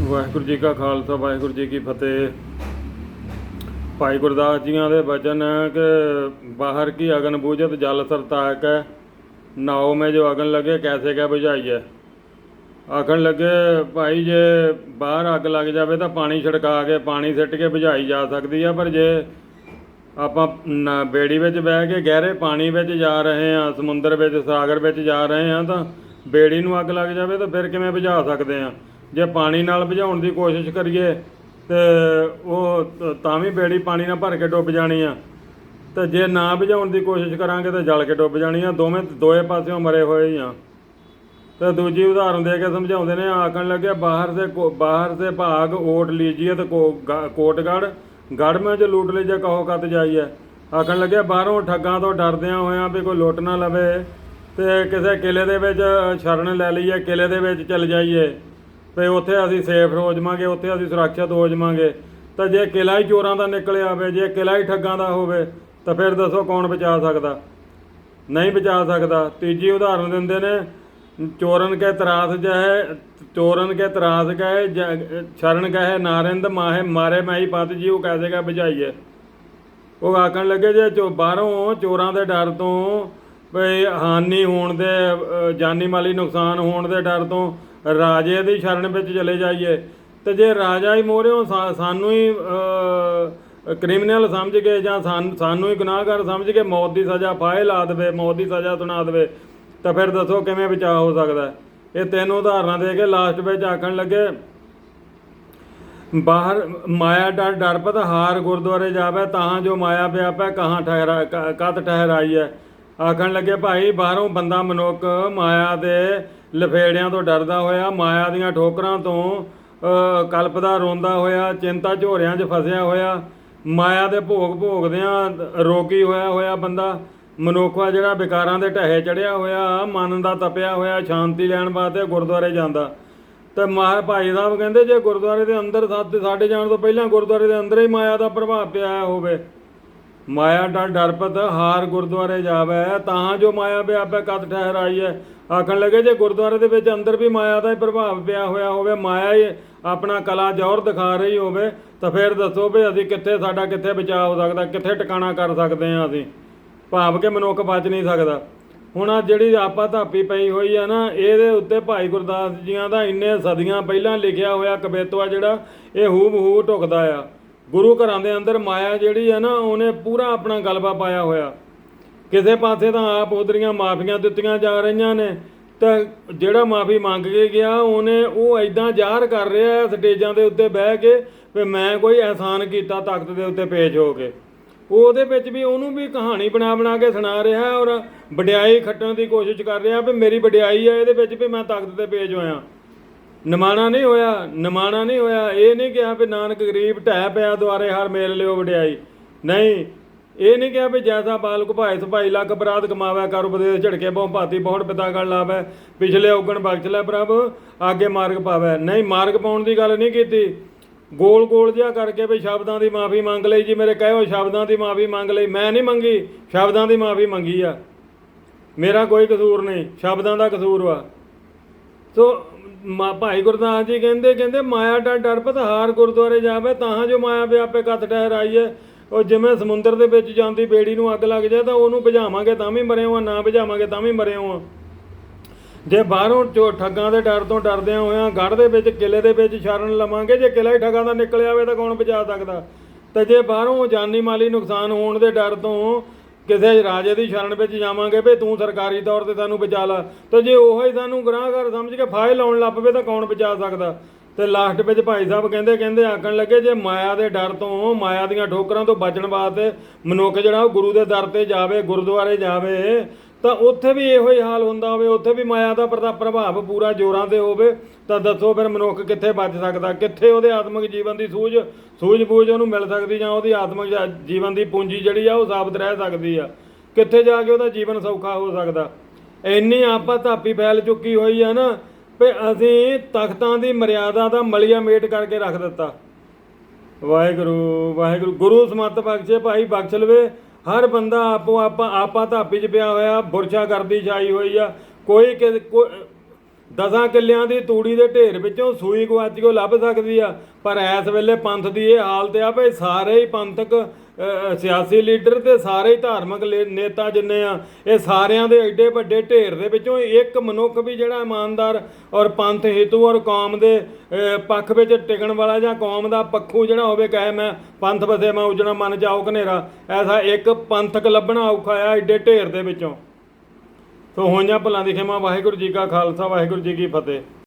ਵਾਹਿਗੁਰੂ ਜੀ ਕਾ ਖਾਲਸਾ, ਵਾਹਿਗੁਰੂ ਜੀ ਕੀ ਫਤਿਹ। ਭਾਈ ਗੁਰਦਾਸ ਜੀਆਂ ਦੇ ਬਚਨ ਕਿ ਬਾਹਰ ਕੀ ਅਗਨ ਬੂਝਤ, ਜਲ ਸਰਤਾਕ ਹੈ ਨਾਉ ਮੇ ਜੋ ਅਗਨ ਲਗੇ, ਕੈਸੇ ਕੈ ਬੁਝਾਈਏ ਆਖਣ ਲੱਗੇ, ਭਾਈ ਜੇ ਬਾਹਰ ਅੱਗ ਲੱਗ ਜਾਵੇ ਤਾਂ ਪਾਣੀ ਛਿੜਕਾ ਕੇ, ਪਾਣੀ ਸਿੱਟ ਕੇ ਬੁਝਾਈ ਜਾ ਸਕਦੀ ਆ। ਪਰ ਜੇ ਆਪਾਂ ਨ- ਬੇੜੀ ਵਿੱਚ ਬਹਿ ਕੇ ਗਹਿਰੇ ਪਾਣੀ ਵਿੱਚ ਜਾ ਰਹੇ ਹਾਂ ਸਮੁੰਦਰ ਵਿੱਚ, ਸਾਗਰ ਵਿੱਚ ਜਾ ਰਹੇ ਹਾਂ ਤਾਂ ਬੇੜੀ ਨੂੰ ਅੱਗ ਲੱਗ ਜਾਵੇ ਤਾਂ ਫਿਰ ਕਿਵੇਂ ਬੁਝਾ ਸਕਦੇ ਹਾਂ ਜੇ ਪਾਣੀ ਨਾਲ ਬੁਝਾਉਣ ਦੀ ਕੋਸ਼ਿਸ਼ ਕਰੀਏ ਤੇ ਉਹ ਤਾਂ ਵੀ ਬੇੜੀ ਪਾਣੀ ਨਾਲ ਭਰ ਕੇ ਡੁੱਬ ਜਾਣੀ ਆ। ਤੇ ਜੇ ਨਾ ਬੁਝਾਉਣ ਦੀ ਕੋਸ਼ਿਸ਼ ਕਰਾਂਗੇ ਤਾਂ ਜਲ ਕੇ ਡੁੱਬ ਜਾਣੀ ਆ। ਦੋਵੇਂ ਦੋਏ ਪਾਸਿਓਂ ਮਰੇ ਹੋਏ ਹੀ ਆ। ਤੇ ਦੂਜੀ ਉਦਾਹਰਨ ਦੇ ਕੇ ਸਮਝਾਉਂਦੇ ਨੇ, ਆਖਣ ਲੱਗੇ ਬਾਹਰ ਸੇ ਕੋ- ਬਾਹਰ ਸੇ ਭਾਗ, ਓਟ ਲੀਜੀਏ ਤੇ ਕੋ- ਗਾ- ਕੋਟਗੜ ਗੜ ਮੈਂ ਜੋ ਲਈ ਲਈਏ ਕਹੋ ਕਤ ਜਾਈਏ ਆਖਣ ਲੱਗੇ ਬਾਹਰੋਂ ਠੱਗਾਂ ਤੋਂ ਡਰਦਿਆਂ ਹੋਇਆਂ ਵੀ ਕੋਈ ਲੁੱਟ ਨਾ ਲਵੇ ਤੇ ਕਿਸੇ ਕਿਲੇ ਦੇ ਵਿੱਚ ਸ਼ਰਨ ਲੈ ਲਈਏ, ਕਿਲੇ ਦੇ ਵਿੱਚ ਚਲ ਜਾਈਏ। ਤੇ ਉੱਥੇ ਅਸੀਂ ਸੇਫ ਹੋ ਜਾਵਾਂਗੇ ਉੱਥੇ ਅਸੀਂ ਸੁਰੱਖਿਅਤ ਹੋ ਜਾਵਾਂਗੇ ਤਾਂ ਜੇ ਕਿਲਾ ਹੀ ਚੋਰਾਂ ਦਾ ਨਿਕਲਿਆ ਹੋਵੇ, ਜੇ ਕਿਲਾ ਹੀ ਠੱਗਾਂ ਦਾ ਹੋਵੇ, ਤਾਂ ਫਿਰ ਦੱਸੋ ਕੌਣ ਬਚਾ ਸਕਦਾ? ਨਹੀਂ ਬਚਾ ਸਕਦਾ। ਤੀਜੀ ਉਦਾਹਰਨ ਦਿੰਦੇ ਨੇ, ਚੋਰਨ ਕੇ ਤਰਾਸ ਜਹੇ, ਚੋਰਨ ਕੇ ਤਰਾਸ ਗਏ ਸ਼ਰਨ ਕਹੇ, ਨਾਰਿੰਦ ਮਾਹੇ, ਮਾਰੇ ਮਾਈ ਪਤ ਜੀ, ਉਹ ਕੈਸੇ ਕਾ ਬੁਝਾਈਏ। ਉਹ ਆਖਣ ਲੱਗੇ ਜੇ ਚੋ, ਬਾਹਰੋਂ ਚੋਰਾਂ ਦੇ ਡਰ ਤੋਂ ਵੀ ਹਾਨੀ ਹੋਣ ਦੇ ਜਾਨੀ ਮਾਲੀ ਨੁਕਸਾਨ ਹੋਣ ਦੇ ਡਰ ਤੋਂ ਰਾਜੇ ਦੀ ਸ਼ਰਨ ਵਿੱਚ ਚਲੇ ਜਾਈਏ। ਤੇ ਜੇ ਰਾਜਾ ਹੀ ਮੋਰਿਓ ਸਾਨੂੰ ਹੀ ਕ੍ਰਿਮੀਨਲ ਸਮਝ ਕੇ ਜਾਂ ਸਾਨ- ਸਾਨੂੰ ਹੀ ਗੁਨਾਹਗਾਰ ਸਮਝ ਕੇ ਮੌਤ ਦੀ ਸਜ਼ਾ ਫਾਹੇ ਲਾ ਦੇਵੇ, ਮੌਤ ਦੀ ਸਜ਼ਾ ਸੁਣਾ ਦੇਵੇ, ਤਾਂ ਫਿਰ ਦੱਸੋ ਕਿਵੇਂ ਬਚਾਅ ਹੋ ਸਕਦਾ ਇਹ ਤਿੰਨ ਉਦਾਹਰਨਾਂ ਦੇ ਕੇ ਲਾਸਟ ਵਿੱਚ ਆਖਣ ਲੱਗੇ, ਬਾਹਰ ਮਾਇਆ ਡਰ, ਡਰਪਤ ਹਾਰ ਗੁਰਦੁਆਰੇ ਜਾਵੇ, ਤਾਂ ਜੋ ਮਾਇਆ ਪਿਆ ਪੈ ਕਹਾਂ ਠਹਿਰਾ, ਕ- ਕਤ ਠਹਿਰਾਈ ਹੈ। ਆਖਣ ਲੱਗੇ, ਭਾਈ, ਬਾਹਰੋਂ ਬੰਦਾ ਮਨੁੱਖ ਮਾਇਆ ਦੇ ਲਫੇੜਿਆਂ ਤੋਂ ਡਰਦਾ ਹੋਇਆ, ਮਾਇਆ ਦੀਆਂ ਠੋਕਰਾਂ ਤੋਂ ਕਲਪਦਾ, ਰੋਂਦਾ ਹੋਇਆ, ਚਿੰਤਾ ਝੋਰਿਆਂ 'ਚ ਫਸਿਆ ਹੋਇਆ, ਮਾਇਆ ਦੇ ਭੋਗ ਭੋਗਦਿਆਂ ਰੋਗੀ ਹੋਇਆ ਹੋਇਆ ਬੰਦਾ, ਮਨੁੱਖ ਆ ਜਿਹੜਾ ਵਿਕਾਰਾਂ ਦੇ ਢਹੇ ਚੜਿਆ ਹੋਇਆ, ਮਨ ਦਾ ਤਪਿਆ ਹੋਇਆ, ਸ਼ਾਂਤੀ ਲੈਣ ਵਾਸਤੇ ਗੁਰਦੁਆਰੇ ਜਾਂਦਾ। ਤੇ ਮਾਹ ਭਾਈ ਸਾਹਿਬ ਕਹਿੰਦੇ, ਜੇ ਗੁਰਦੁਆਰੇ ਦੇ ਅੰਦਰ ਸਾਡੇ ਜਾਣ ਤੋਂ ਪਹਿਲਾਂ ਗੁਰਦੁਆਰੇ ਦੇ ਅੰਦਰ ਹੀ ਮਾਇਆ ਦਾ ਪ੍ਰਭਾਵ ਪਿਆ ਹੋਵੇ ਮਾਇਆ ਡਰ ਡਰਪਤ ਹਾਰ ਗੁਰਦੁਆਰੇ ਜਾਵੇ, ਤਾਂ ਜੋ ਮਾਇਆ ਵਿਆਪੈ ਕਦ ਠਹਿਰਾਈ ਹੈ ਆਖਣ ਲੱਗੇ, ਜੇ ਗੁਰਦੁਆਰੇ ਦੇ ਵਿੱਚ ਅੰਦਰ ਵੀ ਮਾਇਆ ਦਾ ਹੀ ਪ੍ਰਭਾਵ ਪਿਆ ਹੋਇਆ ਹੋਵੇ, ਮਾਇਆ ਹੀ ਆਪਣਾ ਕਲਾ ਜੌਹਰ ਦਿਖਾ ਰਹੀ ਹੋਵੇ, ਤਾਂ ਫਿਰ ਦੱਸੋ ਵੀ ਅਸੀਂ ਕਿੱਥੇ, ਸਾਡਾ ਕਿੱਥੇ ਬਚਾਅ ਹੋ ਸਕਦਾ, ਕਿੱਥੇ ਟਿਕਾਣਾ ਕਰ ਸਕਦੇ ਹਾਂ ਅਸੀਂ? ਭਾਵ ਕਿ ਮਨੁੱਖ ਬਚ ਨਹੀਂ ਸਕਦਾ। ਹੁਣ ਆ ਜਿਹੜੀ ਆਪਾ ਧਾਪੀ ਪਈ ਹੋਈ ਆ ਨਾ, ਇਹਦੇ ਉੱਤੇ ਭਾਈ ਗੁਰਦਾਸ ਜੀਆਂ ਦਾ ਇੰਨੇ ਸਦੀਆਂ ਪਹਿਲਾਂ ਲਿਖਿਆ ਹੋਇਆ ਕਵਿਤਵਾ ਜਿਹੜਾ, ਇਹ ਹੂ ਬਹੂ ਢੁਕਦਾ ਆ। ਗੁਰੂ ਘਰਾਂ ਦੇ ਅੰਦਰ ਮਾਇਆ ਜਿਹੜੀ ਹੈ ਨਾ, ਉਹਨੇ ਪੂਰਾ ਆਪਣਾ ਗਲਬਾ ਪਾਇਆ ਹੋਇਆ। ਕਿਸੇ ਪਾਸੇ ਤਾਂ ਆਪ ਉਧਰੀਆਂ ਮਾਫੀਆਂ ਦਿੱਤੀਆਂ ਜਾ ਰਹੀਆਂ ਨੇ, ਤਾਂ ਜਿਹੜਾ ਮਾਫੀ ਮੰਗ ਕੇ ਗਿਆ, ਉਹਨੇ ਉਹ ਐਦਾਂ ਜ਼ਾਹਰ ਕਰ ਰਿਹਾ ਹੈ ਸਟੇਜਾਂ ਦੇ ਉੱਤੇ ਬਹਿ ਕੇ, ਵੀ ਮੈਂ ਕੋਈ ਅਹਿਸਾਨ ਕੀਤਾ ਤਖਤ ਦੇ ਉੱਤੇ ਪੇਸ਼ ਹੋ ਕੇ। ਉਹਦੇ ਵਿੱਚ ਵੀ ਉਹਨੂੰ ਵੀ ਕਹਾਣੀ ਬਣਾ ਬਣਾ ਕੇ ਸੁਣਾ ਰਿਹਾ ਔਰ ਵਡਿਆਈ ਖੱਟਣ ਦੀ ਕੋਸ਼ਿਸ਼ ਕਰ ਰਿਹਾ ਵੀ ਮੇਰੀ ਵਡਿਆਈ ਹੈ, ਇਹਦੇ ਵਿੱਚ ਵੀ ਮੈਂ ਤਖਤ ਤੇ ਪੇਸ਼ ਹੋਇਆ। ਨਿਮਾਣਾ ਨਹੀਂ ਹੋਇਆ, ਨਿਮਾਣਾ ਨਹੀਂ ਹੋਇਆ। ਇਹ ਨਹੀਂ ਕਿਹਾ ਵੀ ਨਾਨਕ ਗਰੀਬ ਢਹਿ ਪਿਆ ਦੁਆਰੇ ਹਰ ਮੇਲ ਲਿਓ ਵਡਿਆਈ। ਨਹੀਂ, ਇਹ ਨਹੀਂ ਕਿਹਾ ਵੀ ਜੈਸਾ ਬਾਲਕ ਭਾਈ ਸੁਭਾਈ ਲੱਖ ਬਰਾਤ ਕਮਾਵੇ, ਕਰ ਉਪਦੇਸ਼ ਝੜਕੇ ਬਹੁ ਭਾਤੀ ਬਹੁੜ ਪਿਤਾ ਗਲ ਲਾਵੇ, ਪਿਛਲੇ ਔਗਣ ਬਖਸ਼ ਲੈ ਪ੍ਰਭ, ਆਗੇ ਮਾਰਗ ਪਾਵੇ। ਨਹੀਂ, ਮਾਰਗ ਪਾਉਣ ਦੀ ਗੱਲ ਨਹੀਂ ਕੀਤੀ। ਗੋਲ ਗੋਲ ਜਿਹਾ ਕਰਕੇ ਵੀ ਸ਼ਬਦਾਂ ਦੀ ਮਾਫੀ ਮੰਗ ਲਈ ਜੀ, ਮੇਰੇ ਕਹਿਓ ਸ਼ਬਦਾਂ ਦੀ ਮਾਫੀ ਮੰਗ ਲਈ। ਮੈਂ ਨਹੀਂ ਮੰਗੀ, ਸ਼ਬਦਾਂ ਦੀ ਮਾਫੀ ਮੰਗੀ ਆ। ਮੇਰਾ ਕੋਈ ਕਸੂਰ ਨਹੀਂ, ਸ਼ਬਦਾਂ ਦਾ ਕਸੂਰ ਵਾ। ਸੋ ਮਾ ਭਾਈ ਗੁਰਦਾਸ ਜੀ ਕਹਿੰਦੇ ਕਹਿੰਦੇ ਮਾਇਆ ਡਰ ਡਰਪਤ ਹਾਰ ਗੁਰਦੁਆਰੇ ਜਾਵੇ, ਤਾਂ ਜੋ ਮਾਇਆ ਵਿਆਪੇ ਕੱਤ ਠਹਿਰਾਈ ਹੈ ਉਹ ਜਿਵੇਂ ਸਮੁੰਦਰ ਦੇ ਵਿੱਚ ਜਾਂਦੀ ਬੇੜੀ ਨੂੰ ਅੱਗ ਲੱਗ ਜਾਏ, ਤਾਂ ਉਹਨੂੰ ਭਜਾਵਾਂਗੇ ਤਾਂ ਵੀ ਮਰੇ ਹਾਂ ਨਾ ਭਜਾਵਾਂਗੇ ਤਾਂ ਵੀ ਮਰੇ ਹਾਂ ਜੇ ਬਾਹਰੋਂ ਚੋ ਠੱਗਾਂ ਦੇ ਡਰ ਤੋਂ ਡਰਦਿਆਂ ਹੋਇਆਂ ਗੜ ਦੇ ਵਿੱਚ ਕਿਲੇ ਦੇ ਵਿੱਚ ਸ਼ਰਨ ਲਵਾਂਗੇ, ਜੇ ਕਿਲਾ ਹੀ ਠੱਗਾਂ ਦਾ ਨਿਕਲਿਆ ਹੋਵੇ ਤਾਂ ਕੌਣ ਬਚਾ ਸਕਦਾ? ਤੇ ਜੇ ਬਾਹਰੋਂ ਜਾਨੀ ਮਾਲੀ ਨੁਕਸਾਨ ਹੋਣ ਦੇ ਡਰ ਤੋਂ ਕਿਸੇ ਰਾਜੇ ਦੀ ਸ਼ਰਨ ਵਿੱਚ ਜਾਵਾਂਗੇ ਵੀ ਤੂੰ ਸਰਕਾਰੀ ਤੌਰ ਤੇ ਸਾਨੂੰ ਬਚਾ ਲਾ। ਤੇ ਜੇ ਉਹ ਹੀ ਸਾਨੂੰ ਗੁਨਾਹਗਾਰ ਸਮਝ ਕੇ ਫਾਇਲ ਲਾਉਣ ਲੱਗ ਪਵੇ ਤਾਂ ਕੌਣ ਬਚਾ ਸਕਦਾ? ਤੇ ਲਾਸਟ ਵਿੱਚ ਭਾਈ ਸਾਹਿਬ ਕਹਿੰਦੇ ਕਹਿੰਦੇ ਆਖਣ ਲੱਗੇ, ਜੇ ਮਾਇਆ ਦੇ ਡਰ ਤੋਂ, ਮਾਇਆ ਦੀਆਂ ਠੋਕਰਾਂ ਤੋਂ ਬਚਣ ਵਾਸਤੇ ਮਨੁੱਖ ਜਿਹੜਾ ਉਹ ਗੁਰੂ ਦੇ ਦਰ ਤੇ ਜਾਵੇ, ਗੁਰਦੁਆਰੇ ਜਾਵੇ ਤਾਂ ਉੱਥੇ ਵੀ ਇਹੋ ਹੀ ਹਾਲ ਹੁੰਦਾ ਹੋਵੇ, ਉੱਥੇ ਵੀ ਮਾਇਆ ਦਾ ਪ੍ਰਤਾ- ਪ੍ਰਭਾਵ ਪੂਰਾ ਜੋਰਾਂ ਤੇ ਹੋਵੇ, ਤਾਂ ਦੱਸੋ ਫਿਰ ਮਨੁੱਖ ਕਿੱਥੇ ਬਚ ਸਕਦਾ? ਕਿੱਥੇ ਉਹਦੇ ਆਤਮਿਕ ਜੀਵਨ ਦੀ ਸੂਝ ਸੂਝ-ਬੂਝ ਉਹਨੂੰ ਮਿਲ ਸਕਦੀ ਜਾਂ ਉਹਦੀ ਆਤਮਿਕ ਜੀਵਨ ਦੀ ਪੂੰਜੀ ਜਿਹੜੀ ਆ ਉਹ ਸਾਬਤ ਰਹਿ ਸਕਦੀ ਆ? ਕਿੱਥੇ ਜਾ ਕੇ ਉਹਦਾ ਜੀਵਨ ਸੌਖਾ ਹੋ ਸਕਦਾ? ਇੰਨੀ ਆਪਾ ਧਾਪੀ ਫੈਲ ਚੁੱਕੀ ਹੋਈ ਆ ਨਾ, ਵੀ ਅਸੀਂ ਤਖਤਾਂ ਦੀ ਮਰਿਆਦਾ ਦਾ ਮਲੀਆ ਮੇਟ ਕਰਕੇ ਰੱਖ ਦਿੱਤਾ। ਵਾਹਿਗੁਰੂ ਵਾਹਿਗੁਰੂ, ਗੁਰੂ ਸਮਤ ਬਖਸ਼ੇ, ਭਾਈ ਬਖਸ਼ ਲਵੇ। ਹਰ ਬੰਦਾ ਆਪੋ ਆਪਾ ਆਪਾ ਧਾਪੀ 'ਚ ਪਿਆ ਹੋਇਆ, ਬੁਰਸ਼ਾ ਕਰਦੀ ਛਾਈ ਹੋਈ ਆ, ਕੋਈ ਕਿ- ਕੋ- ਦਸਾਂ ਕਿੱਲਿਆਂ ਦੀ ਤੂੜੀ ਦੇ ਢੇਰ ਵਿੱਚੋਂ ਸੂਈ ਗੁਆਚ ਕੋ ਲੱਭ ਸਕਦੀ ਆ। ਪਰ ਇਸ ਵੇਲੇ ਪੰਥ ਦੀ ਇਹ ਹਾਲਤ ਆ ਭਈ ਸਾਰੇ ਹੀ ਪੰਥਕ ਸਿਆਸੀ ਲੀਡਰ ਤੇ ਸਾਰੇ ਹੀ ਧਾਰਮਿਕ ਲੇ- ਨੇਤਾ ਜਿੰਨੇ ਆ, ਇਹ ਸਾਰਿਆਂ ਦੇ ਐਡੇ ਵੱਡੇ ਢੇਰ ਦੇ ਵਿੱਚੋਂ ਇੱਕ ਮਨੁੱਖ ਵੀ ਜਿਹੜਾ ਇਮਾਨਦਾਰ ਔਰ ਪੰਥ ਹਿੱਤੂ ਔਰ ਕੌਮ ਦੇ ਪੱਖ ਵਿੱਚ ਟਿਕਣ ਵਾਲਾ ਜਾਂ ਕੌਮ ਦਾ ਪੱਖੂ ਜਿਹੜਾ ਹੋਵੇ, ਕਹੇ ਮੈਂ ਪੰਥ ਵਸੇ ਮੈਂ ਉਜਣਾ ਮਨ ਜਾਓ ਘਨੇਰਾ, ਐਸਾ ਇੱਕ ਪੰਥਕ ਲੱਭਣਾ ਔਖਾ ਆ ਐਡੇ ਢੇਰ ਦੇ ਵਿੱਚੋਂ। ਸੋ ਹੋਈਆਂ ਭਲਾਂ ਦੀ ਖਿਮਾ ਵਾਹਿਗੁਰੂ ਜੀ ਕਾ ਖਾਲਸਾ ਵਾਹਿਗੁਰੂ ਜੀ ਕੀ ਫਤਿਹ।